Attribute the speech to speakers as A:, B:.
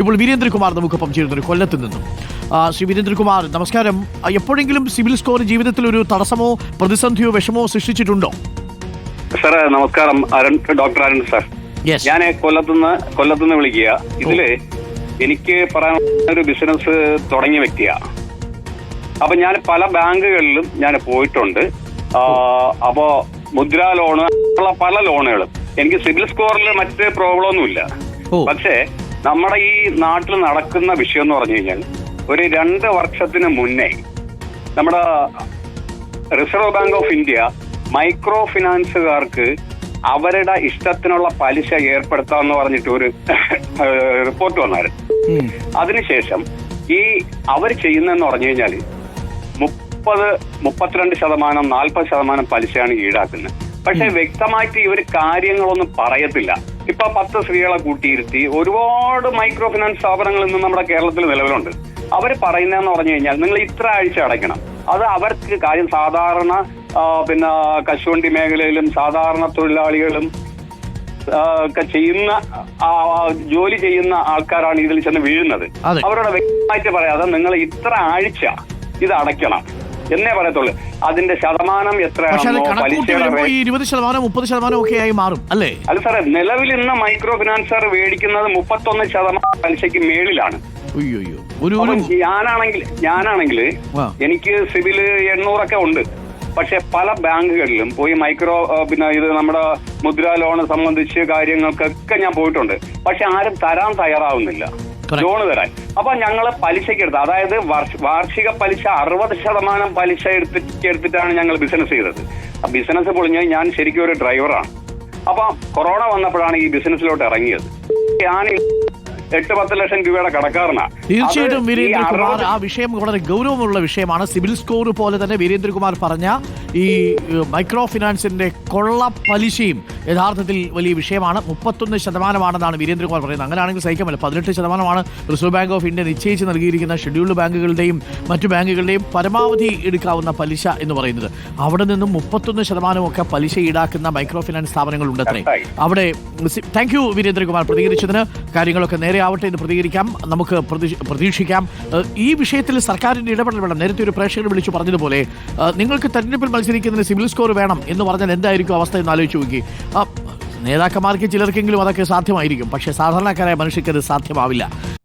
A: ഇപ്പോൾ വീരേന്ദ്രകുമാർ നമുക്കൊപ്പം ചേരുന്നൊരു കൊല്ലത്ത് നിന്നും. ശ്രീ വീരേന്ദ്രകുമാർ നമസ്കാരം. എപ്പോഴെങ്കിലും സിവിൽ സ്കോർ ജീവിതത്തിൽ ഒരു തടസ്സമോ പ്രതിസന്ധിയോ വിഷമോ സൃഷ്ടിച്ചിട്ടുണ്ടോ?
B: സാറേ നമസ്കാരം. Arun doctor Arun sir. ഞാൻ കൊല്ലത്തുനിന്ന് കൊല്ലത്തുനിന്ന് വിളിക്കുക. ഇതിൽ എനിക്ക് പറയാൻ ഒരു ബിസിനസ് തുടങ്ങിയ വ്യക്തിയാ. അപ്പൊ ഞാൻ പല ബാങ്കുകളിലും ഞാൻ പോയിട്ടുണ്ട്. അപ്പോ മുദ്രാ ലോണ് ഉള്ള പല ലോണുകളും. എനിക്ക് സിവിൽ സ്കോറിൽ മറ്റ് പ്രോബ്ലം ഒന്നുമില്ല. പക്ഷേ നമ്മുടെ ഈ നാട്ടിൽ നടക്കുന്ന വിഷയം എന്ന് പറഞ്ഞു കഴിഞ്ഞാൽ ഒരു രണ്ട് വർഷത്തിന് മുന്നേ നമ്മുടെ Reserve Bank of India micro ഫിനാൻസുകാർക്ക് അവരുടെ ഇഷ്ടത്തിനുള്ള പലിശ ഏർപ്പെടുത്താമെന്ന് പറഞ്ഞിട്ട് ഒരു റിപ്പോർട്ട് വന്നായിരുന്നു. അതിനുശേഷം ഈ അവർ ചെയ്യുന്നതെന്ന് പറഞ്ഞു കഴിഞ്ഞാൽ മുപ്പത് മുപ്പത്തിരണ്ട് ശതമാനം നാൽപ്പത് ശതമാനം പലിശയാണ് ഈടാക്കുന്നത്. പക്ഷെ വ്യക്തമായിട്ട് ഇവർ കാര്യങ്ങളൊന്നും പറയത്തില്ല. ഇപ്പൊ പത്ത് സ്ത്രീകളെ കൂട്ടിയിരുത്തി ഒരുപാട് മൈക്രോ ഫിനാൻസ് സ്ഥാപനങ്ങൾ ഇന്ന് നമ്മുടെ കേരളത്തിൽ നിലവിലുണ്ട്. അവർ പറയുന്നതെന്ന് പറഞ്ഞു കഴിഞ്ഞാൽ നിങ്ങൾ ഇത്ര ആഴ്ച അടയ്ക്കണം. അത് അവർക്ക് കാര്യം സാധാരണ പിന്നെ കശുവണ്ടി മേഖലയിലും സാധാരണ തൊഴിലാളികളും ഒക്കെ ചെയ്യുന്ന ജോലി ചെയ്യുന്ന ആൾക്കാരാണ് ഇതിൽ ചെന്ന് വീഴുന്നത്. അവരോട് വ്യക്തമായിട്ട് പറയാതെ നിങ്ങൾ ഇത്ര ആഴ്ച ഇത് അടയ്ക്കണം. എന്നേ പറയത്തുള്ളൂ. അതിന്റെ ശതമാനം
A: എത്ര
B: എത്രയാണോ പലിശയുടെ
A: ഇരുപത് ശതമാനം മുപ്പത് ശതമാനം ഒക്കെ ആയി മാറും അല്ലേ?
B: അല്ല സാറേ നിലവിൽ ഇന്ന് മൈക്രോ ഫിനാൻസർ മേടിക്കുന്നത് മുപ്പത്തൊന്ന് ശതമാനം പലിശയ്ക്ക് മേളിലാണ്.
A: ഒരു
B: ഞാനാണെങ്കിൽ ഞാനാണെങ്കിൽ. എനിക്ക് സിവിൽ എണ്ണൂറൊക്കെ ഉണ്ട്. പക്ഷെ പല ബാങ്കുകളിലും പോയി മൈക്രോ പിന്നെ ഇത് നമ്മുടെ മുദ്രാ ലോണ് സംബന്ധിച്ച് കാര്യങ്ങൾക്കൊക്കെ ഞാൻ പോയിട്ടുണ്ട്. പക്ഷെ ആരും തരാൻ തയ്യാറാവുന്നില്ല. ലോണ് തരാൻ. അപ്പൊ ഞങ്ങൾ പലിശയ്ക്ക് എടുത്ത് അതായത് വാർഷിക പലിശ അറുപത് ശതമാനം പലിശ എടുത്തിട്ട് എടുത്തിട്ടാണ് ഞങ്ങൾ ബിസിനസ് ചെയ്തത്. ബിസിനസ് പൊളിഞ്ഞ് ഞാൻ ശരിക്കും ഒരു ഡ്രൈവറാണ് അപ്പൊ കൊറോണ വന്നപ്പോഴാണ് ഈ ബിസിനസ്സിലോട്ട് ഇറങ്ങിയത്. ഞാൻ എട്ട് പത്ത് ലക്ഷം രൂപയുടെ കടക്കാരനാണ്
A: തീർച്ചയായിട്ടും വീരേന്ദ്രകുമാർ ആ വിഷയം വളരെ ഗൗരവമുള്ള വിഷയമാണ്. സിവിൽ സ്കോർ പോലെ തന്നെ വീരേന്ദ്രകുമാർ പറഞ്ഞ ഈ മൈക്രോ ഫിനാൻസിന്റെ കൊള്ള പലിശയും യഥാർത്ഥത്തിൽ വലിയ വിഷയമാണ്. മുപ്പത്തൊന്ന് ശതമാനമാണെന്നാണ് വീരേന്ദ്രകുമാർ പറയുന്നത്. അങ്ങനെയാണെങ്കിൽ സഹിക്കാമല്ല പതിനെട്ട് ശതമാനമാണ് റിസർവ് ബാങ്ക് ഓഫ് ഇന്ത്യ നിശ്ചയിച്ച് നൽകിയിരിക്കുന്ന ഷെഡ്യൂൾഡ് ബാങ്കുകളുടെയും മറ്റു ബാങ്കുകളുടെയും പരമാവധി എടുക്കാവുന്ന പലിശ എന്ന് പറയുന്നത്. അവിടെ നിന്നും മുപ്പത്തൊന്ന് ശതമാനമൊക്കെ പലിശ ഈടാക്കുന്ന മൈക്രോ ഫിനാൻസ് സ്ഥാപനങ്ങളുണ്ട് അത്രേ. അവിടെ താങ്ക് യു വീരേന്ദ്രകുമാർ പ്രതികരിച്ചതിന്. കാര്യങ്ങളൊക്കെ നേരെ ആവട്ടെ എന്ന് പ്രതികരിക്കാം. നമുക്ക് പ്രതീക്ഷിക്കാം. ഈ വിഷയത്തിൽ സർക്കാരിന്റെ ഇടപെടൽ വേണം. നേരത്തെ ഒരു പ്രേക്ഷകർ വിളിച്ചു പറഞ്ഞതുപോലെ നിങ്ങൾക്ക് തെരഞ്ഞെടുപ്പിൽ മത്സരിക്കുന്നതിന് സിവിൽ സ്കോർ വേണം എന്ന് പറഞ്ഞാൽ എന്തായിരിക്കും അവസ്ഥ എന്ന് ആലോചിച്ച് നോക്കി. നേതാക്കന്മാർക്ക് ചിലർക്കെങ്കിലും അതൊക്കെ സാധ്യമായിരിക്കും. പക്ഷേ സാധാരണക്കാരായ മനുഷ്യർക്ക് അത് സാധ്യമാവില്ല.